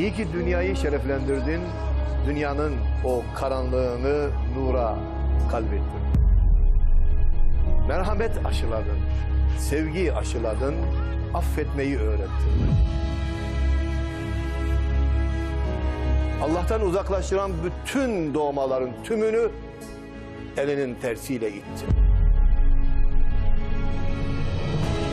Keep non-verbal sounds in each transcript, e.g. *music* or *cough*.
İyi ki dünyayı şereflendirdin. Dünyanın o karanlığını nura kalbettin. Merhamet aşıladın. Sevgi aşıladın. Affetmeyi öğrettin. Allah'tan uzaklaştıran bütün doğmaların tümünü elinin tersiyle ittin.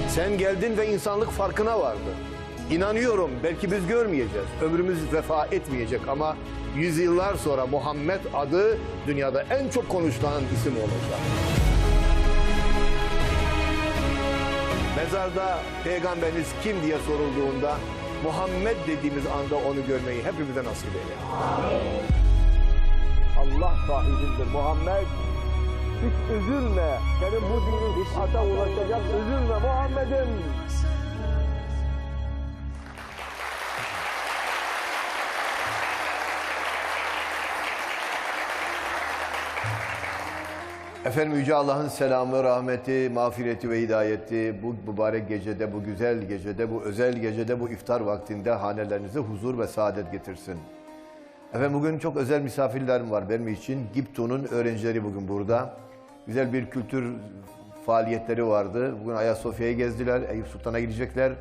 Sen geldin ve insanlık farkına vardı. İnanıyorum belki biz görmeyeceğiz. Ömrümüz vefa etmeyecek ama yüzyıllar sonra Muhammed adı dünyada en çok konuşulan isim olacak. Mezarda peygamberiniz kim diye sorulduğunda Muhammed dediğimiz anda onu görmeyi hepimize nasip eyle. Allah sahibindir Muhammed. Hiç üzülme. Senin bu dinin ata ulaşacak. Üzülme Muhammed'im. Efendim Yüce Allah'ın selamı, rahmeti, mağfireti ve hidayeti bu mübarek gecede, bu güzel gecede, bu özel gecede, bu iftar vaktinde hanelerinize huzur ve saadet getirsin. Efendim bugün çok özel misafirlerim var benim için. Gipto'nun öğrencileri bugün burada. Güzel bir kültür faaliyetleri vardı. Bugün Ayasofya'yı gezdiler, Eyüp Sultan'a gidecekler.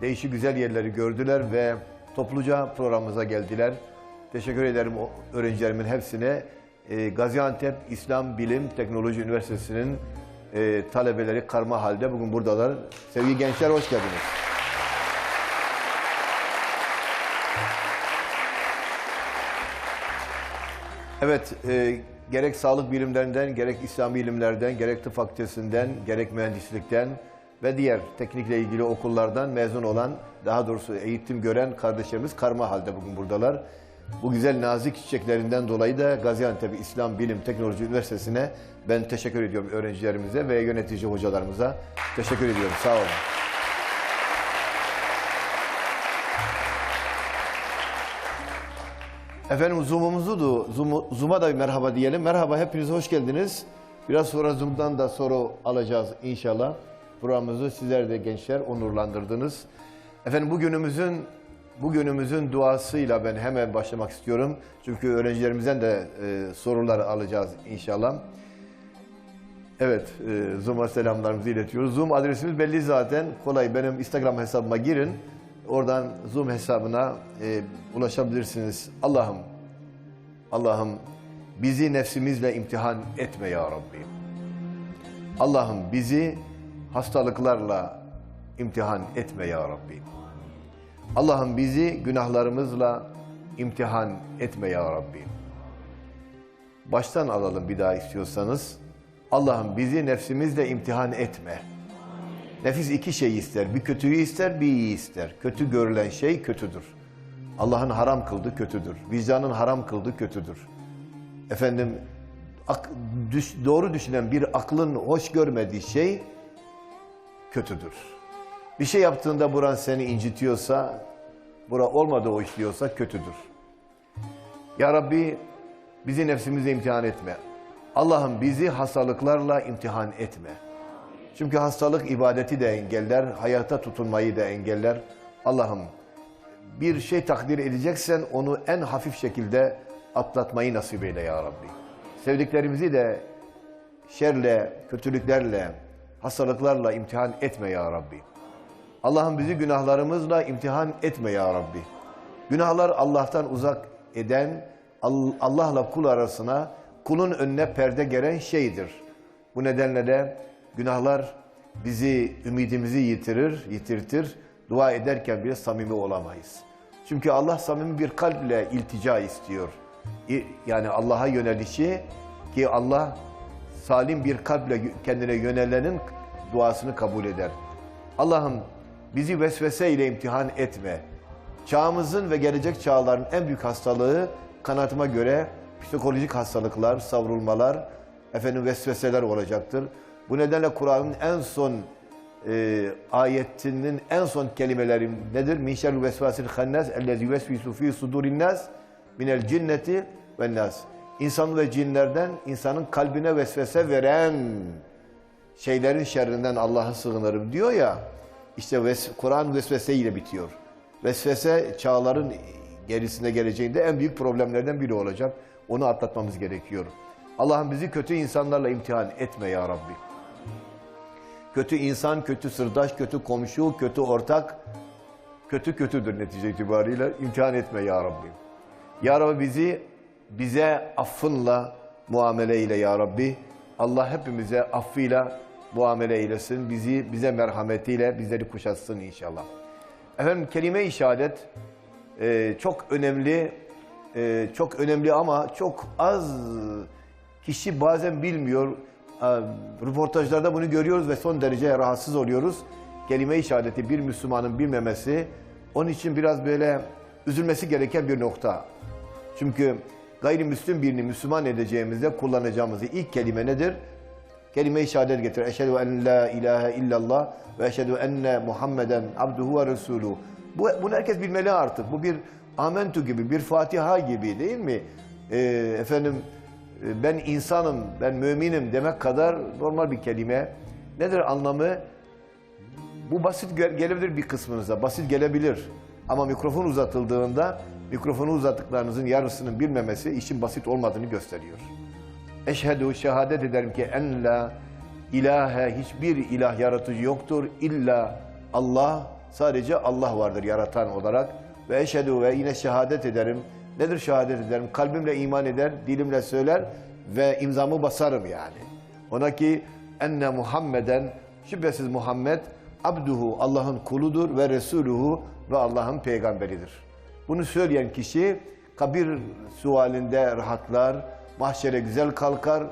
Değişik güzel yerleri gördüler ve topluca programımıza geldiler. Teşekkür ederim öğrencilerimin hepsine. Ee, Gaziantep İslam Bilim Teknoloji Üniversitesi'nin e, talebeleri karma halde bugün buradalar. Sevgili gençler hoş geldiniz. Evet, e, gerek sağlık bilimlerinden, gerek İslam bilimlerden, gerek tıp fakültesinden, gerek mühendislikten ve diğer teknikle ilgili okullardan mezun olan, daha doğrusu eğitim gören kardeşlerimiz karma halde bugün buradalar. Bu güzel nazik çiçeklerinden dolayı da Gaziantep İslam Bilim Teknoloji Üniversitesi'ne ben teşekkür ediyorum öğrencilerimize ve yönetici hocalarımıza. Teşekkür ediyorum, sağ olun. Efendim Zoom'umuzu da, Zoom, Zoom'a da bir merhaba diyelim. Merhaba, hepiniz hoş geldiniz. Biraz sonra Zoom'dan da soru alacağız inşallah. Programımızı sizler de gençler onurlandırdınız. Efendim bugünümüzün bugünümüzün duasıyla ben hemen başlamak istiyorum. Çünkü öğrencilerimizden de e, sorular alacağız inşallah. Evet, e, Zoom'a selamlarımızı iletiyoruz. Zoom adresimiz belli zaten. Kolay benim Instagram hesabıma girin. Oradan Zoom hesabına e, ulaşabilirsiniz. Allah'ım, Allah'ım bizi nefsimizle imtihan etme ya Rabbi. Allah'ım bizi hastalıklarla imtihan etme ya Rabbi. Allah'ım bizi günahlarımızla imtihan etme ya Rabbi. Baştan alalım bir daha istiyorsanız. Allah'ım bizi nefsimizle imtihan etme. Nefis iki şey ister. Bir kötüyü ister, bir iyi ister. Kötü görülen şey kötüdür. Allah'ın haram kıldığı kötüdür. Vicdanın haram kıldığı kötüdür. Efendim ak- düş- doğru düşünen bir aklın hoş görmediği şey kötüdür. Bir şey yaptığında buran seni incitiyorsa, bura olmadı o iş diyorsa kötüdür. Ya Rabbi bizi nefsimizle imtihan etme. Allah'ım bizi hastalıklarla imtihan etme. Çünkü hastalık ibadeti de engeller, hayata tutunmayı da engeller. Allah'ım bir şey takdir edeceksen onu en hafif şekilde atlatmayı nasip eyle ya Rabbi. Sevdiklerimizi de şerle, kötülüklerle, hastalıklarla imtihan etme ya Rabbi. Allah'ım bizi günahlarımızla imtihan etme ya Rabbi. Günahlar Allah'tan uzak eden, Al- Allah'la kul arasına, kulun önüne perde geren şeydir. Bu nedenle de günahlar bizi, ümidimizi yitirir, yitirtir. Dua ederken bile samimi olamayız. Çünkü Allah samimi bir kalple iltica istiyor. Yani Allah'a yönelişi ki Allah salim bir kalple kendine yönelenin duasını kabul eder. Allah'ım bizi vesvese ile imtihan etme. Çağımızın ve gelecek çağların en büyük hastalığı kanatıma göre psikolojik hastalıklar, savrulmalar, efendim vesveseler olacaktır. Bu nedenle Kur'an'ın en son e, ayetinin en son kelimeleri nedir? Min şerri vesvasil hannas ellezî yuvesvisu fî sudurin nas minel cinneti ve nas. İnsan ve cinlerden insanın kalbine vesvese veren şeylerin şerrinden Allah'a sığınırım diyor ya. İşte ves- Kur'an vesveseyle bitiyor. Vesvese çağların gerisinde geleceğinde en büyük problemlerden biri olacak. Onu atlatmamız gerekiyor. Allah'ım bizi kötü insanlarla imtihan etme ya Rabbi. Kötü insan, kötü sırdaş, kötü komşu, kötü ortak, kötü kötüdür netice itibariyle. imtihan etme ya Rabbi. Ya Rabbi bizi bize affınla muamele eyle ya Rabbi. Allah hepimize affıyla muamele eylesin. Bizi bize merhametiyle bizleri kuşatsın inşallah. Efendim kelime-i şehadet e, çok önemli, e, çok önemli ama çok az kişi bazen bilmiyor. E, röportajlarda bunu görüyoruz ve son derece rahatsız oluyoruz. Kelime-i şehadeti bir Müslümanın bilmemesi, onun için biraz böyle üzülmesi gereken bir nokta. Çünkü gayrimüslim birini Müslüman edeceğimizde kullanacağımız ilk kelime nedir? Kelime-i şehadet getir. Eşhedü en la ilahe illallah ve eşhedü enne Muhammeden abduhu ve resuluhu. Bu, bunu herkes bilmeli artık. Bu bir amentu gibi, bir Fatiha gibi değil mi? Ee, efendim e, ben insanım, ben müminim demek kadar normal bir kelime. Nedir anlamı? Bu basit gel- gelebilir bir kısmınıza, basit gelebilir. Ama mikrofon uzatıldığında mikrofonu uzattıklarınızın yarısının bilmemesi işin basit olmadığını gösteriyor. Eşhedü şehadet ederim ki en la ilahe hiçbir ilah yaratıcı yoktur illa Allah sadece Allah vardır yaratan olarak ve eşhedü ve yine şehadet ederim. Nedir şehadet ederim? Kalbimle iman eder, dilimle söyler ve imzamı basarım yani. Ona ki enne Muhammeden şüphesiz Muhammed abduhu Allah'ın kuludur ve resuluhu ve Allah'ın peygamberidir. Bunu söyleyen kişi kabir sualinde rahatlar, mahşere güzel kalkar,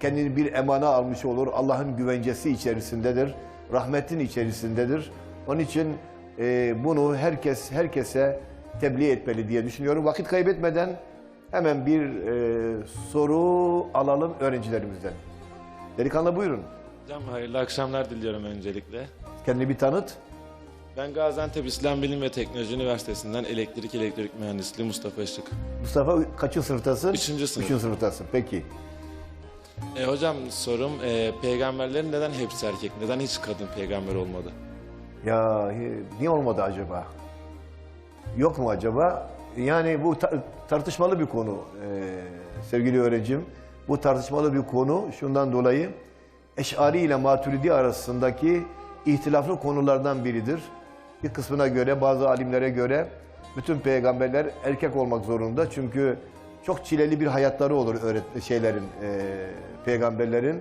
kendini bir emana almış olur. Allah'ın güvencesi içerisindedir, rahmetin içerisindedir. Onun için e, bunu herkes herkese tebliğ etmeli diye düşünüyorum. Vakit kaybetmeden hemen bir e, soru alalım öğrencilerimizden. Delikanlı buyurun. Hocam hayırlı akşamlar diliyorum öncelikle. Kendini bir tanıt. Ben Gaziantep İslam Bilim ve Teknoloji Üniversitesi'nden elektrik elektrik mühendisliği Mustafa Işık. Mustafa kaçın sınıftasın? Üçüncü sınıf. Üçüncü sınıftasın. Peki. E, hocam sorum e, peygamberlerin neden hepsi erkek? Neden hiç kadın peygamber olmadı? Ya e, niye olmadı acaba? Yok mu acaba? Yani bu ta- tartışmalı bir konu e, sevgili öğrencim. Bu tartışmalı bir konu şundan dolayı Eş'ari ile Maturidi arasındaki ihtilaflı konulardan biridir. Bir kısmına göre bazı alimlere göre bütün peygamberler erkek olmak zorunda. Çünkü çok çileli bir hayatları olur şeylerin e, peygamberlerin.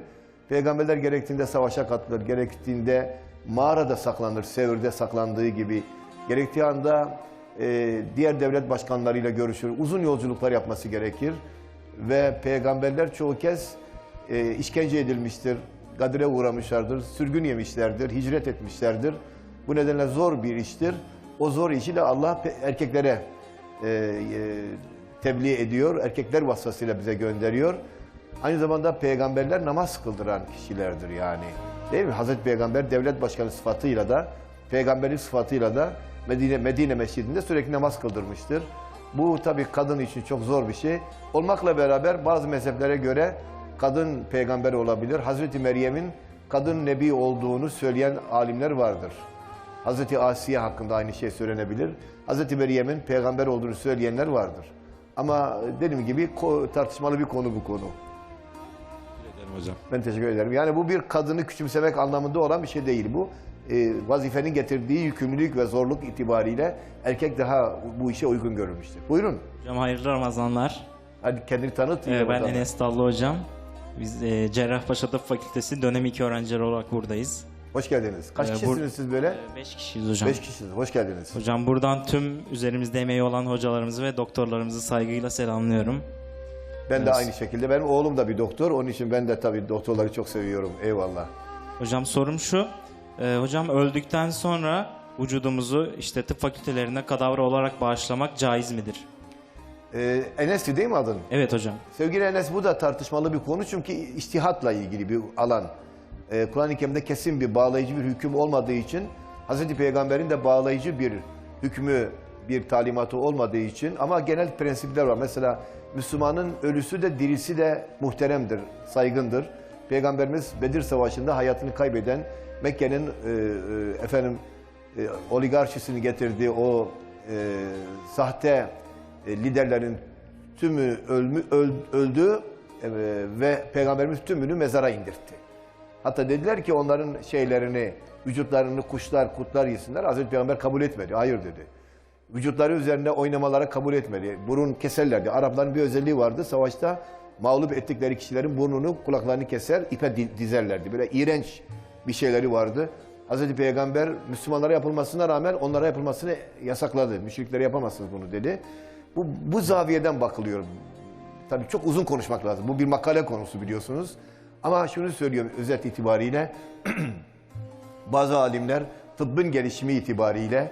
Peygamberler gerektiğinde savaşa katılır, gerektiğinde mağarada saklanır, Sevir'de saklandığı gibi. Gerektiği anda e, diğer devlet başkanlarıyla görüşür, uzun yolculuklar yapması gerekir. Ve peygamberler çoğu kez e, işkence edilmiştir, gadire uğramışlardır, sürgün yemişlerdir, hicret etmişlerdir. Bu nedenle zor bir iştir. O zor işi de Allah erkeklere e, e, tebliğ ediyor, erkekler vasıtasıyla bize gönderiyor. Aynı zamanda peygamberler namaz kıldıran kişilerdir yani. Değil mi? Hazreti Peygamber devlet başkanı sıfatıyla da, peygamberlik sıfatıyla da Medine, Medine Mescidinde sürekli namaz kıldırmıştır. Bu tabii kadın için çok zor bir şey. Olmakla beraber bazı mezheplere göre kadın peygamber olabilir. Hazreti Meryem'in kadın nebi olduğunu söyleyen alimler vardır. Hazreti Asiye hakkında aynı şey söylenebilir. Hazreti Meryem'in peygamber olduğunu söyleyenler vardır. Ama dediğim gibi tartışmalı bir konu bu konu. Ederim hocam. Ben teşekkür ederim. Yani bu bir kadını küçümsemek anlamında olan bir şey değil bu. Ee, vazifenin getirdiği yükümlülük ve zorluk itibariyle erkek daha bu işe uygun görülmüştür. Buyurun. Hocam hayırlı Ramazanlar. Hadi kendini tanıt. Ee, ben. Enes Dallı hocam. Biz e, Cerrahpaşa Tıp Fakültesi dönem 2 öğrencileri olarak buradayız. Hoş geldiniz. Kaç Ee, kişisiniz bur- siz böyle? 5 kişiyiz hocam. Beş kişisiniz. Hoş geldiniz. Hocam buradan tüm üzerimizde emeği olan hocalarımızı ve doktorlarımızı saygıyla selamlıyorum. Ben de aynı şekilde. Benim oğlum da bir doktor. Onun için ben de tabii doktorları çok seviyorum. Eyvallah. Hocam sorum şu. e, hocam öldükten sonra vücudumuzu işte tıp fakültelerine kadavra olarak bağışlamak caiz midir? Ee, Enes'ti değil mi adın? Evet hocam. Sevgili Enes bu da tartışmalı bir konu çünkü iştihatla ilgili bir alan. Ee, Kur'an-ı Kerim'de kesin bir bağlayıcı bir hüküm olmadığı için Hazreti Peygamber'in de bağlayıcı bir hükmü, bir talimatı olmadığı için ama genel prensipler var. Mesela Müslümanın ölüsü de dirisi de muhteremdir, saygındır. Peygamberimiz Bedir Savaşı'nda hayatını kaybeden Mekke'nin e, e, efendim e, oligarşisini getirdiği o e, sahte e, liderlerin tümü ölmü, öl- öldü e, ve Peygamberimiz tümünü mezara indirtti. Hatta dediler ki onların şeylerini, vücutlarını kuşlar, kurtlar yesinler. Hazreti Peygamber kabul etmedi. Hayır dedi. Vücutları üzerinde oynamalara kabul etmedi. Burun keserlerdi. Arapların bir özelliği vardı. Savaşta mağlup ettikleri kişilerin burnunu, kulaklarını keser, ipe di- dizerlerdi. Böyle iğrenç bir şeyleri vardı. Hazreti Peygamber Müslümanlara yapılmasına rağmen onlara yapılmasını yasakladı. Müşriklere yapamazsınız bunu dedi. Bu, bu zaviyeden bakılıyor. Tabii çok uzun konuşmak lazım. Bu bir makale konusu biliyorsunuz. Ama şunu söylüyorum özet itibariyle *clears throat* bazı alimler tıbbın gelişimi itibariyle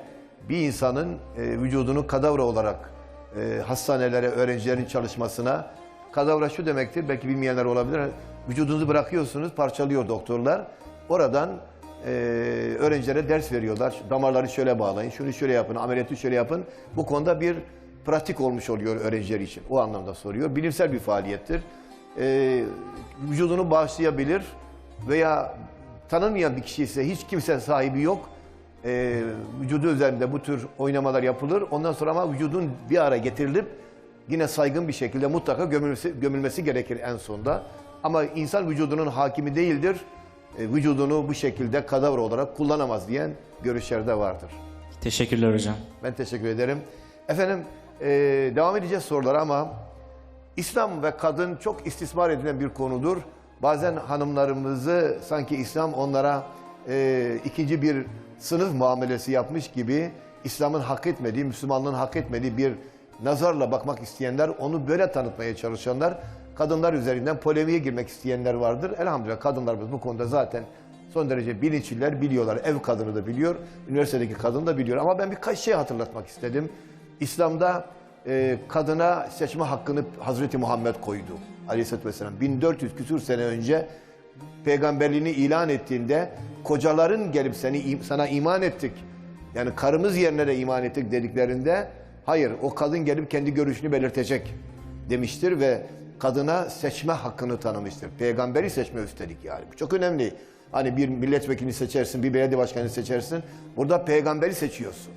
bir insanın e, vücudunu kadavra olarak e, hastanelere, öğrencilerin çalışmasına kadavra şu demektir, belki bilmeyenler olabilir. Vücudunuzu bırakıyorsunuz, parçalıyor doktorlar. Oradan e, öğrencilere ders veriyorlar. Damarları şöyle bağlayın, şunu şöyle yapın, ameliyatı şöyle yapın. Bu konuda bir pratik olmuş oluyor öğrenciler için. O anlamda soruyor. Bilimsel bir faaliyettir. E, vücudunu bağışlayabilir veya tanınmayan bir kişi ise hiç kimse sahibi yok. Ee, vücudu üzerinde bu tür oynamalar yapılır. Ondan sonra ama vücudun bir ara getirilip yine saygın bir şekilde mutlaka gömülmesi, gömülmesi gerekir en sonda. Ama insan vücudunun hakimi değildir. Ee, vücudunu bu şekilde kadavra olarak kullanamaz diyen görüşler de vardır. Teşekkürler hocam. Ben teşekkür ederim. Efendim e, devam edeceğiz sorulara ama İslam ve kadın çok istismar edilen bir konudur. Bazen hanımlarımızı sanki İslam onlara e, ikinci bir sınıf muamelesi yapmış gibi İslam'ın hak etmediği, Müslümanlığın hak etmediği bir nazarla bakmak isteyenler, onu böyle tanıtmaya çalışanlar, kadınlar üzerinden polemiğe girmek isteyenler vardır. Elhamdülillah kadınlarımız bu konuda zaten son derece bilinçliler, biliyorlar. Ev kadını da biliyor, üniversitedeki kadın da biliyor. Ama ben birkaç şey hatırlatmak istedim. İslam'da e, kadına seçme hakkını Hazreti Muhammed koydu. Aleyhisselatü Vesselam. 1400 küsur sene önce peygamberliğini ilan ettiğinde kocaların gelip seni sana iman ettik. Yani karımız yerine de iman ettik dediklerinde hayır o kadın gelip kendi görüşünü belirtecek demiştir ve kadına seçme hakkını tanımıştır. Peygamberi seçme üstelik yani. Bu çok önemli. Hani bir milletvekilini seçersin, bir belediye başkanını seçersin. Burada peygamberi seçiyorsun.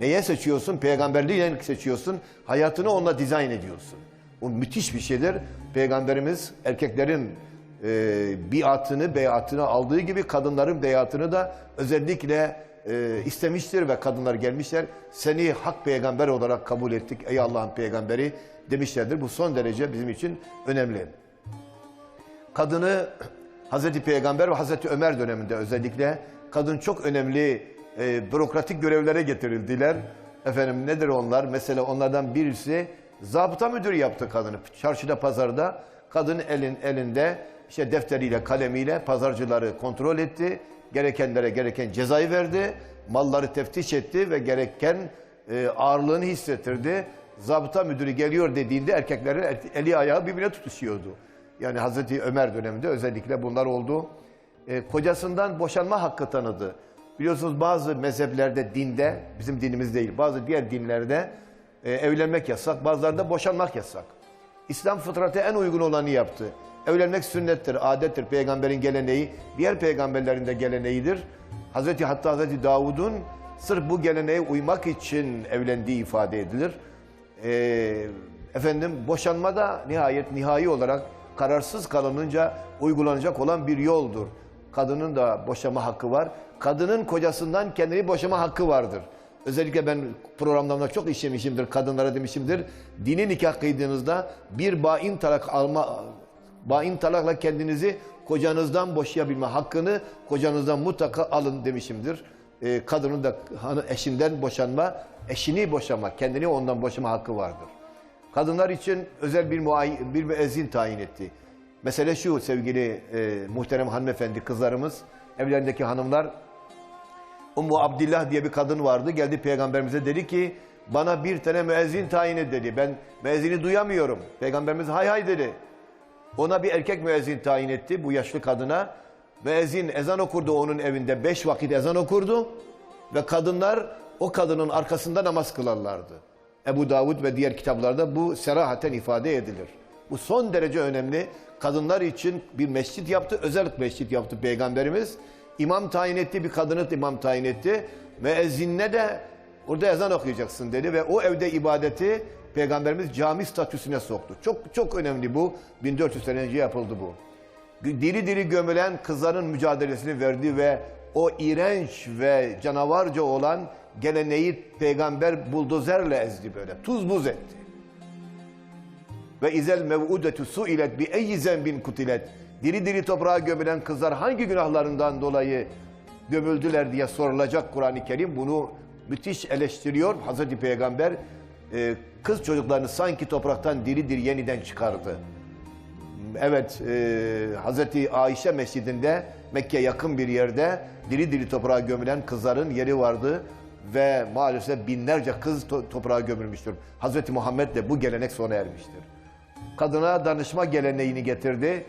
Neye seçiyorsun? Peygamberliği seçiyorsun. Hayatını onunla dizayn ediyorsun. Bu müthiş bir şeydir. Peygamberimiz erkeklerin e, biatını, beyatını aldığı gibi kadınların beyatını da özellikle e, istemiştir ve kadınlar gelmişler. Seni hak peygamber olarak kabul ettik ey Allah'ın peygamberi demişlerdir. Bu son derece bizim için önemli. Kadını Hazreti Peygamber ve Hazreti Ömer döneminde özellikle kadın çok önemli e, bürokratik görevlere getirildiler. Efendim nedir onlar? Mesela onlardan birisi zabıta müdürü yaptı kadını. Çarşıda, pazarda kadın elin elinde işte defteriyle, kalemiyle pazarcıları kontrol etti. Gerekenlere gereken cezayı verdi. Malları teftiş etti ve gereken e, ağırlığını hissettirdi. Zabıta müdürü geliyor dediğinde erkeklerin eli ayağı birbirine tutuşuyordu. Yani Hazreti Ömer döneminde özellikle bunlar oldu. E, kocasından boşanma hakkı tanıdı. Biliyorsunuz bazı mezheplerde, dinde, bizim dinimiz değil, bazı diğer dinlerde e, evlenmek yasak, bazılarında boşanmak yasak. İslam fıtratı en uygun olanı yaptı. Evlenmek sünnettir, adettir, peygamberin geleneği, diğer peygamberlerin de geleneğidir. Hazreti hatta Hazreti Davud'un sırf bu geleneğe uymak için evlendiği ifade edilir. Ee, efendim boşanma da nihayet nihai olarak kararsız kalınınca uygulanacak olan bir yoldur. Kadının da boşama hakkı var. Kadının kocasından kendini boşama hakkı vardır. Özellikle ben programlarımda çok işlemişimdir, kadınlara demişimdir. Dini nikah kıydığınızda bir bain talak alma, bain talakla kendinizi kocanızdan boşayabilme hakkını kocanızdan mutlaka alın demişimdir. Ee, kadının da hanı- eşinden boşanma, eşini boşama, kendini ondan boşama hakkı vardır. Kadınlar için özel bir, muay- bir müezzin tayin etti. Mesele şu sevgili e, muhterem hanımefendi kızlarımız, evlerindeki hanımlar Ummu Abdillah diye bir kadın vardı. Geldi peygamberimize dedi ki bana bir tane müezzin tayin et dedi. Ben müezzini duyamıyorum. Peygamberimiz hay hay dedi. Ona bir erkek müezzin tayin etti bu yaşlı kadına. Müezzin ezan okurdu onun evinde. Beş vakit ezan okurdu. Ve kadınlar o kadının arkasında namaz kılarlardı. Ebu Davud ve diğer kitaplarda bu serahaten ifade edilir. Bu son derece önemli. Kadınlar için bir mescit yaptı, özel mescit yaptı Peygamberimiz. İmam tayin etti, bir kadını imam tayin etti. Müezzinle de Orada ezan okuyacaksın dedi ve o evde ibadeti Peygamberimiz cami statüsüne soktu. Çok çok önemli bu. 1400 sene önce yapıldı bu. Diri diri gömülen kızların mücadelesini verdi ve o iğrenç ve canavarca olan geleneği peygamber buldozerle ezdi böyle. Tuz buz etti. Ve izel mev'udetu su'ilet bi eyyi zenbin kutilet. Diri diri toprağa gömülen kızlar hangi günahlarından dolayı gömüldüler diye sorulacak Kur'an-ı Kerim. Bunu müthiş eleştiriyor. Hazreti Peygamber e, kız çocuklarını sanki topraktan diri diri yeniden çıkardı. Evet, e, Hazreti Ayşe Mescidinde Mekke yakın bir yerde diri diri toprağa gömülen kızların yeri vardı ve maalesef binlerce kız to- toprağa gömülmüştür. Hazreti Muhammed de bu gelenek sona ermiştir. Kadına danışma geleneğini getirdi.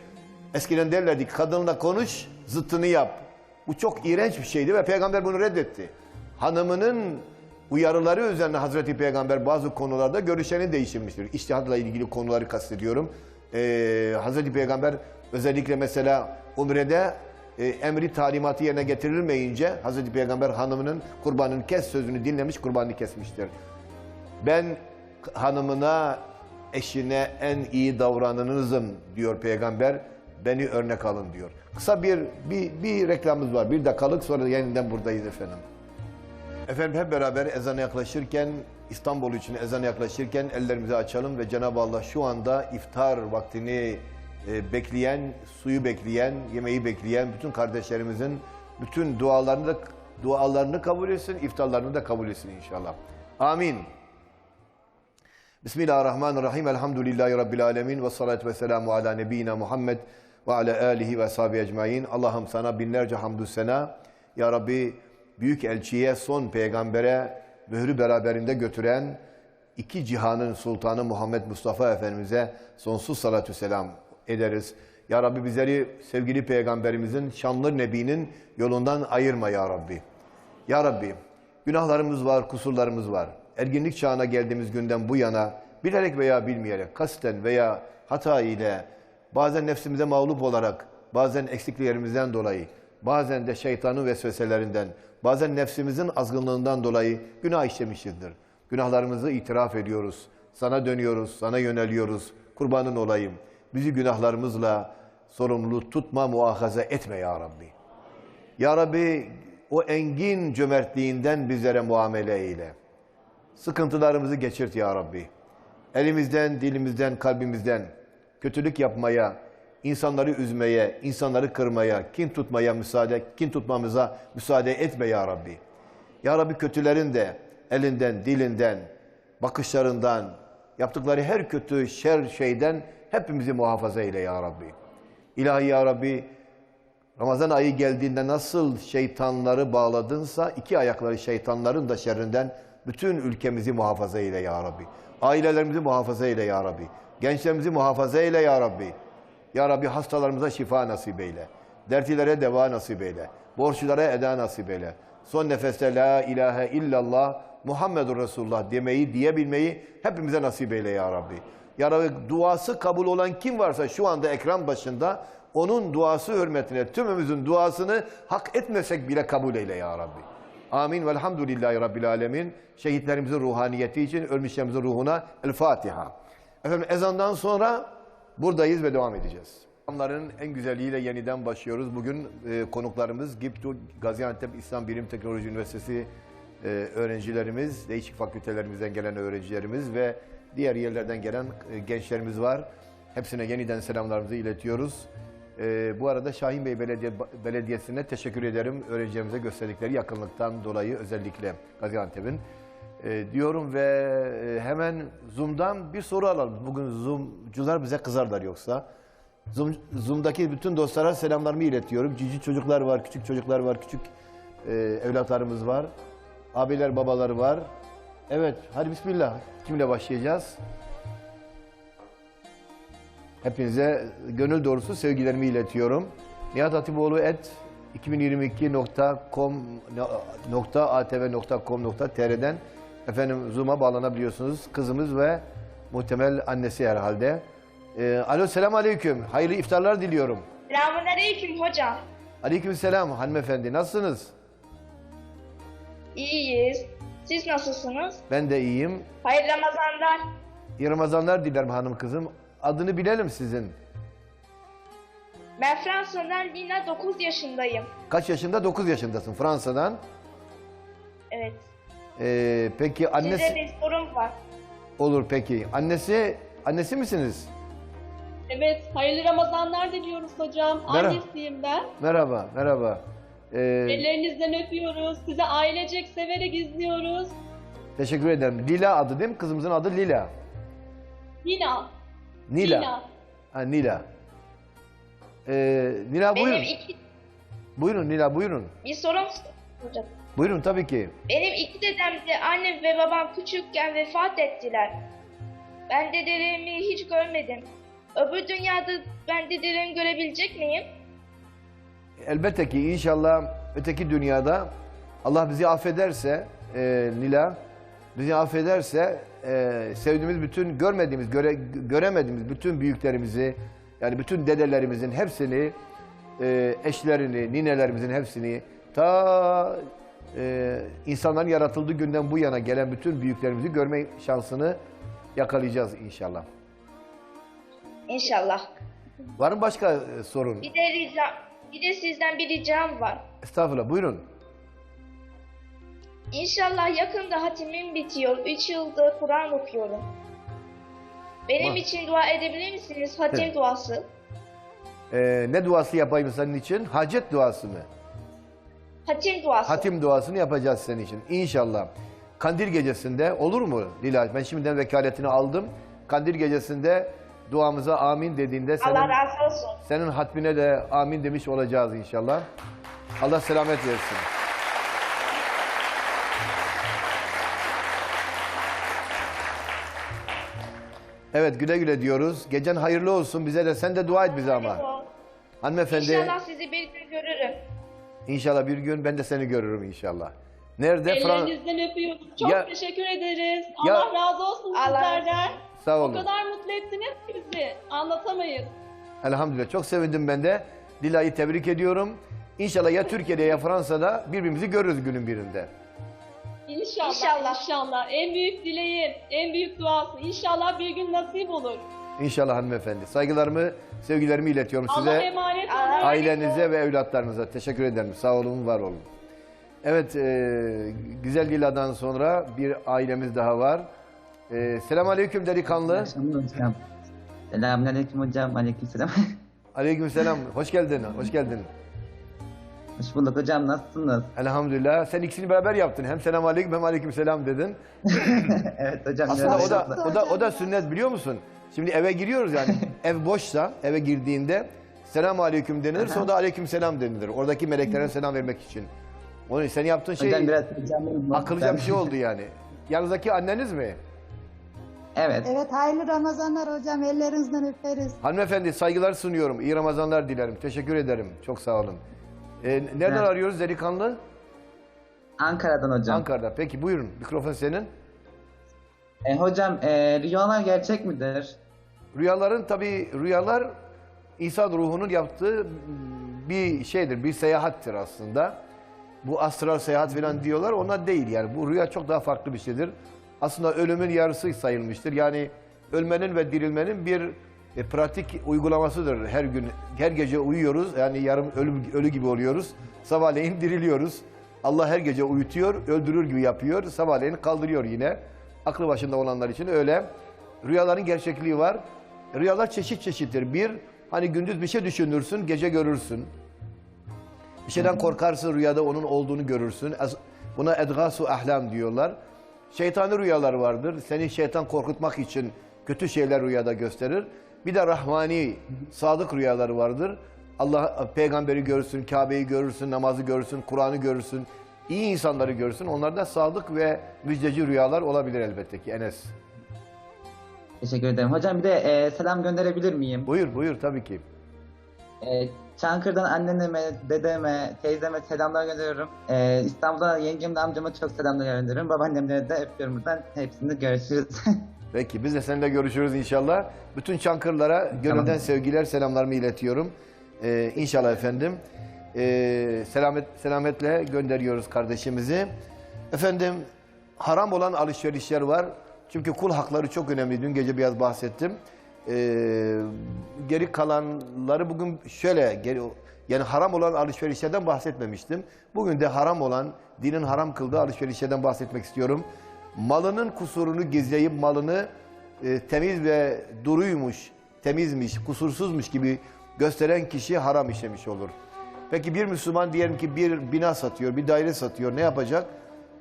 Eskiden derlerdi kadınla konuş, zıttını yap. Bu çok iğrenç bir şeydi ve peygamber bunu reddetti. Hanımının uyarıları üzerine Hazreti Peygamber bazı konularda görüşlerini değiştirmiştir. İçtihatla ilgili konuları kastediyorum. Ee, Hazreti Peygamber özellikle mesela Umre'de e, emri talimatı yerine getirilmeyince Hazreti Peygamber hanımının kurbanını kes sözünü dinlemiş kurbanını kesmiştir. Ben hanımına, eşine en iyi davranınızım diyor peygamber. Beni örnek alın diyor. Kısa bir, bir, bir reklamımız var. Bir dakikalık sonra yeniden buradayız efendim. Efendim hep beraber ezana yaklaşırken, İstanbul için ezana yaklaşırken ellerimizi açalım ve Cenab-ı Allah şu anda iftar vaktini e, bekleyen, suyu bekleyen, yemeği bekleyen bütün kardeşlerimizin bütün dualarını da dualarını kabul etsin, iftarlarını da kabul etsin inşallah. Amin. Bismillahirrahmanirrahim. Elhamdülillahi Rabbil alemin. Ve salatu ve selamu ala nebiyyina Muhammed ve ala alihi ve sahibi ecmain. Allah'ım sana binlerce hamdü sena. Ya Rabbi büyük elçiye, son peygambere mührü beraberinde götüren iki cihanın sultanı Muhammed Mustafa Efendimiz'e sonsuz salatü selam ederiz. Ya Rabbi bizleri sevgili peygamberimizin, şanlı nebinin yolundan ayırma ya Rabbi. Ya Rabbi, günahlarımız var, kusurlarımız var. Erginlik çağına geldiğimiz günden bu yana bilerek veya bilmeyerek, kasten veya hata ile bazen nefsimize mağlup olarak, bazen eksikliklerimizden dolayı, bazen de şeytanın vesveselerinden, bazen nefsimizin azgınlığından dolayı günah işlemişizdir. Günahlarımızı itiraf ediyoruz. Sana dönüyoruz, sana yöneliyoruz. Kurbanın olayım. Bizi günahlarımızla sorumlu tutma, muahaze etme ya Rabbi. Ya Rabbi o engin cömertliğinden bizlere muamele eyle. Sıkıntılarımızı geçirt ya Rabbi. Elimizden, dilimizden, kalbimizden kötülük yapmaya, insanları üzmeye, insanları kırmaya, kin tutmaya müsaade, kin tutmamıza müsaade etme ya Rabbi. Ya Rabbi kötülerin de elinden, dilinden, bakışlarından, yaptıkları her kötü şer şeyden hepimizi muhafaza eyle ya Rabbi. İlahi ya Rabbi, Ramazan ayı geldiğinde nasıl şeytanları bağladınsa iki ayakları şeytanların da şerrinden bütün ülkemizi muhafaza eyle ya Rabbi. Ailelerimizi muhafaza eyle ya Rabbi. Gençlerimizi muhafaza eyle ya Rabbi. Ya Rabbi hastalarımıza şifa nasip eyle. Dertlilere deva nasip eyle. Borçlulara eda nasip eyle. Son nefeste la ilahe illallah Muhammedur Resulullah demeyi, diyebilmeyi hepimize nasip eyle ya Rabbi. Ya Rabbi duası kabul olan kim varsa şu anda ekran başında onun duası hürmetine tümümüzün duasını hak etmesek bile kabul eyle ya Rabbi. Amin. Velhamdülillahi Rabbil Alemin. Şehitlerimizin ruhaniyeti için ölmüşlerimizin ruhuna El Fatiha. Efendim ezandan sonra buradayız ve devam edeceğiz. Onların en güzeliyle yeniden başlıyoruz. Bugün e, konuklarımız GİPTÜ Gaziantep İslam Bilim Teknoloji Üniversitesi e, öğrencilerimiz, değişik fakültelerimizden gelen öğrencilerimiz ve diğer yerlerden gelen e, gençlerimiz var. Hepsine yeniden selamlarımızı iletiyoruz. E, bu arada Şahin Bey Belediye, Belediyesi'ne teşekkür ederim. Öğrencilerimize gösterdikleri yakınlıktan dolayı özellikle Gaziantep'in. E, diyorum ve e, hemen Zoom'dan bir soru alalım. Bugün Zoom'cular bize kızarlar yoksa. Zoom, Zoom'daki bütün dostlara selamlarımı iletiyorum. Cici çocuklar var, küçük çocuklar var, küçük e, evlatlarımız var. Abiler, babaları var. Evet, hadi bismillah. Kimle başlayacağız? Hepinize gönül doğrusu sevgilerimi iletiyorum. Nihat Hatipoğlu et 2022.com.atv.com.tr'den efendim Zoom'a bağlanabiliyorsunuz. Kızımız ve muhtemel annesi herhalde. Ee, alo selam aleyküm. Hayırlı iftarlar diliyorum. Selamünaleyküm hocam. Aleyküm selam hanımefendi. Nasılsınız? İyiyiz. Siz nasılsınız? Ben de iyiyim. Hayırlı Ramazanlar. İyi Ramazanlar dilerim hanım kızım. Adını bilelim sizin. Ben Fransa'dan Lina 9 yaşındayım. Kaç yaşında? 9 yaşındasın Fransa'dan. Evet. Ee, peki Size annesi bir sorum var. olur peki. Annesi annesi misiniz? Evet, hayırlı Ramazanlar diliyoruz hocam. Merhaba. Annesiyim ben. Merhaba, merhaba. Ee, Ellerinizden öpüyoruz. Sizi ailecek severek izliyoruz. teşekkür ederim. Lila adı değil mi? Kızımızın adı Lila. Nina. Nila. Nina. Ha, Nila. Ee, Nila Benim buyurun. iki, Buyurun Nila buyurun. bir sorum hocam. Buyurun tabii ki. Benim iki dedem de annem ve babam küçükken vefat ettiler. Ben dedelerimi hiç görmedim. Öbür dünyada ben dedelerimi görebilecek miyim? Elbette ki inşallah öteki dünyada Allah bizi affederse e, Nila bizi affederse e, sevdiğimiz bütün görmediğimiz göre, göremediğimiz bütün büyüklerimizi yani bütün dedelerimizin hepsini e, eşlerini ninelerimizin hepsini ta e, insanların yaratıldığı günden bu yana gelen bütün büyüklerimizi görme şansını yakalayacağız inşallah. İnşallah. Var mı başka e, sorun? Bir de rica, bir de sizden bir ricam var. Estağfurullah buyurun. İnşallah yakında hatimim bitiyor. 3 yıldır Kur'an okuyorum. Benim Var. için dua edebilir misiniz? Hatim Evet. duası. Ee, ne duası yapayım senin için? Hacet duası mı? Hatim duası. Hatim duasını yapacağız senin için inşallah. Kandil gecesinde olur mu Lila? Ben şimdiden vekaletini aldım. Kandil gecesinde duamıza amin dediğinde senin, Allah razı olsun. senin hatmine de amin demiş olacağız inşallah. Allah selamet versin. Evet güle güle diyoruz. Gecen hayırlı olsun bize de. Sen de dua et bize ama. Hanımefendi İnşallah sizi bir gün görürüm. inşallah bir gün ben de seni görürüm inşallah. Nerede? Fran- Ellerinizden öpüyoruz. Çok Ya- teşekkür ederiz. Ya- Allah razı olsun Allah- sizlerden. Sağ O olun. kadar mutlu ettiniz ki bizi. Anlatamayız. Elhamdülillah çok sevindim ben de. Dila'yı tebrik ediyorum. İnşallah ya Türkiye'de ya Fransa'da birbirimizi görürüz günün birinde. İnşallah, İnşallah. inşallah. En büyük dileğim, en büyük duası. İnşallah bir gün nasip olur. İnşallah hanımefendi. Saygılarımı, sevgilerimi iletiyorum Allah'a size, emanet olun. Allah- ailenize ve evlatlarınıza. Teşekkür ederim. Sağ olun, var olun. Evet, e, güzel Dila'dan sonra bir ailemiz daha var. E, Selamun Aleyküm delikanlı. Selamünaleyküm hocam. Aleykümselam. Aleyküm selam. Hoş geldin, hoş geldin. Hoş bulduk hocam. Nasılsınız? Elhamdülillah. Sen ikisini beraber yaptın. Hem selam aleyküm hem aleyküm selam dedin. *laughs* evet hocam. Aslında o da, o da o da sünnet biliyor musun? Şimdi eve giriyoruz yani. *laughs* ev boşsa eve girdiğinde selamun aleyküm denilir sonra da aleyküm selam denilir. Oradaki meleklere selam vermek için. Onu sen yaptığın şey Hocam biraz akıllıca bir şey oldu yani. *laughs* Yanınızdaki anneniz mi? Evet. Evet hayırlı Ramazanlar hocam ellerinizden öperiz. Hanımefendi saygılar sunuyorum. İyi Ramazanlar dilerim. Teşekkür ederim. Çok sağ olun. Ee, nereden Evet. arıyoruz delikanlı? Ankara'dan hocam. Ankara'da. Peki buyurun. Mikrofon senin. E, hocam e, rüyalar gerçek midir? Rüyaların tabii rüyalar insan ruhunun yaptığı bir şeydir, bir seyahattir aslında. Bu astral seyahat falan diyorlar, ona değil yani. Bu rüya çok daha farklı bir şeydir. Aslında ölümün yarısı sayılmıştır. Yani ölmenin ve dirilmenin bir e, pratik uygulamasıdır. Her gün, her gece uyuyoruz. Yani yarım ölü, ölü gibi oluyoruz. Sabahleyin diriliyoruz. Allah her gece uyutuyor, öldürür gibi yapıyor. Sabahleyin kaldırıyor yine. Aklı başında olanlar için öyle. Rüyaların gerçekliği var. Rüyalar çeşit çeşittir. Bir, hani gündüz bir şey düşünürsün, gece görürsün. Bir şeyden korkarsın, rüyada onun olduğunu görürsün. Buna edgasu ahlam diyorlar. Şeytani rüyalar vardır. Seni şeytan korkutmak için kötü şeyler rüyada gösterir. Bir de rahmani, sadık rüyaları vardır. Allah peygamberi görürsün, Kabe'yi görürsün, namazı görürsün, Kur'an'ı görürsün. iyi insanları görürsün. Onlar da sadık ve müjdeci rüyalar olabilir elbette ki Enes. Teşekkür ederim. Hocam bir de e, selam gönderebilir miyim? Buyur buyur tabii ki. E, Çankırı'dan anneme, dedeme, teyzeme selamlar gönderiyorum. E, İstanbul'da yengemle amcama çok selamlar gönderiyorum. Babaannemlere de öpüyorum buradan. Hepsini görüşürüz. *laughs* Peki biz de seninle görüşürüz inşallah. Bütün Çankırılara gönülden Tamam. sevgiler, selamlarımı iletiyorum. Ee, inşallah efendim. Ee, selamet selametle gönderiyoruz kardeşimizi. Efendim haram olan alışverişler var. Çünkü kul hakları çok önemli. Dün gece biraz bahsettim. Ee, geri kalanları bugün şöyle geri, yani haram olan alışverişlerden bahsetmemiştim. Bugün de haram olan, dinin haram kıldığı alışverişlerden bahsetmek istiyorum. Malının kusurunu gizleyip malını e, temiz ve duruymuş, temizmiş, kusursuzmuş gibi gösteren kişi haram işlemiş olur. Peki bir Müslüman diyelim ki bir bina satıyor, bir daire satıyor. Ne yapacak?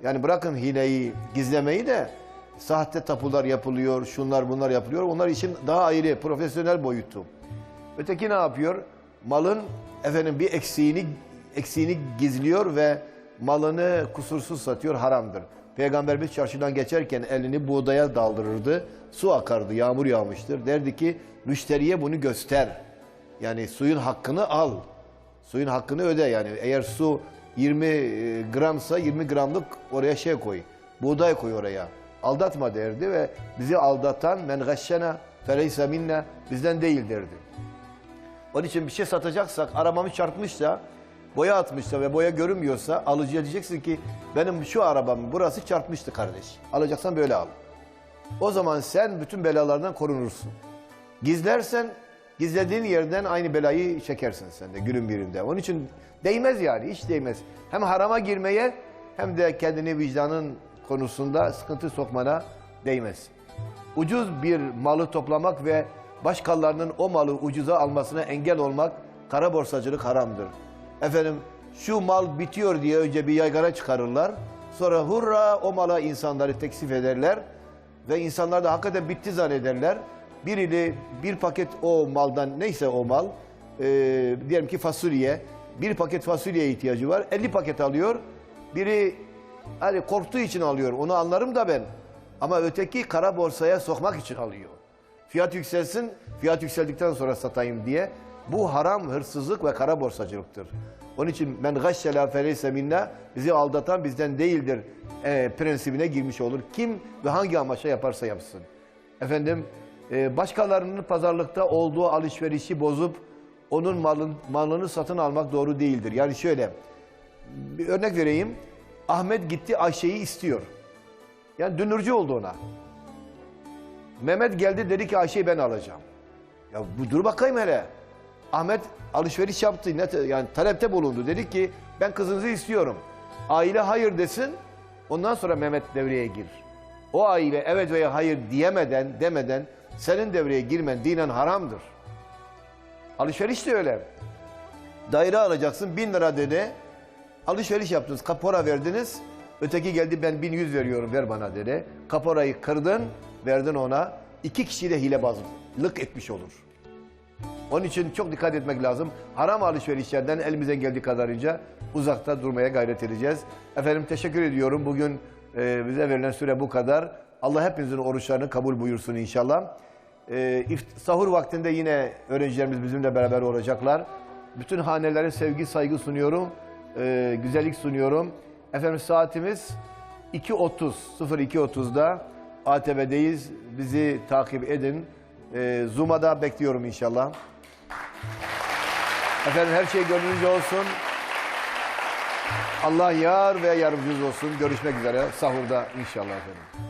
Yani bırakın hileyi, gizlemeyi de sahte tapular yapılıyor, şunlar bunlar yapılıyor. Onlar için daha ayrı, profesyonel boyutu. Öteki ne yapıyor? Malın efendim bir eksiğini eksiğini gizliyor ve malını kusursuz satıyor, haramdır. Peygamberimiz çarşıdan geçerken elini buğdaya daldırırdı. Su akardı, yağmur yağmıştır. Derdi ki müşteriye bunu göster. Yani suyun hakkını al. Suyun hakkını öde yani. Eğer su 20 e, gramsa 20 gramlık oraya şey koy. Buğday koy oraya. Aldatma derdi ve bizi aldatan men gashşena feleyse minna bizden değil derdi. Onun için bir şey satacaksak arabamı çarpmışsa, boya atmışsa ve boya görünmüyorsa alıcıya diyeceksin ki benim şu arabam burası çarpmıştı kardeş. Alacaksan böyle al. O zaman sen bütün belalardan korunursun. Gizlersen gizlediğin yerden aynı belayı çekersin sen de günün birinde. Onun için değmez yani hiç değmez. Hem harama girmeye hem de kendini vicdanın konusunda sıkıntı sokmana değmez. Ucuz bir malı toplamak ve başkalarının o malı ucuza almasına engel olmak kara borsacılık haramdır. Efendim şu mal bitiyor diye önce bir yaygara çıkarırlar. Sonra hurra o mala insanları teksif ederler ve insanlar da hakikaten bitti zannederler. Biriyle bir paket o maldan neyse o mal e, diyelim ki fasulye bir paket fasulyeye ihtiyacı var 50 paket alıyor. Biri hani korktuğu için alıyor onu anlarım da ben. Ama öteki kara borsaya sokmak için alıyor. Fiyat yükselsin, fiyat yükseldikten sonra satayım diye. Bu haram hırsızlık ve kara borsacılıktır. Onun için men gashşela feleyse minna bizi aldatan bizden değildir e, prensibine girmiş olur. Kim ve hangi amaçla yaparsa yapsın. Efendim e, başkalarının pazarlıkta olduğu alışverişi bozup onun malın, malını satın almak doğru değildir. Yani şöyle bir örnek vereyim. Ahmet gitti Ayşe'yi istiyor. Yani dünürcü oldu ona. Mehmet geldi dedi ki Ayşe'yi ben alacağım. Ya dur bakayım hele. Ahmet alışveriş yaptı. Ne, yani talepte bulundu. Dedi ki ben kızınızı istiyorum. Aile hayır desin. Ondan sonra Mehmet devreye gir. O aile evet veya hayır diyemeden demeden senin devreye girmen dinen haramdır. Alışveriş de öyle. Daire alacaksın bin lira dedi. Alışveriş yaptınız, kapora verdiniz. Öteki geldi ben 1100 veriyorum ver bana dedi. Kaporayı kırdın, verdin ona. İki kişi de hilebazlık etmiş olur. Onun için çok dikkat etmek lazım. Haram alışverişlerden elimize geldiği kadarınca uzakta durmaya gayret edeceğiz. Efendim teşekkür ediyorum. Bugün e, bize verilen süre bu kadar. Allah hepinizin oruçlarını kabul buyursun inşallah. E, sahur vaktinde yine öğrencilerimiz bizimle beraber olacaklar. Bütün hanelere sevgi, saygı sunuyorum. E, güzellik sunuyorum. Efendim saatimiz 2.30, 02.30'da ATV'deyiz. Bizi takip edin. E, Zoom'a da bekliyorum inşallah. Efendim her şey gönlünüzce olsun. Allah yar ve yardımcınız olsun. Görüşmek üzere sahurda inşallah efendim.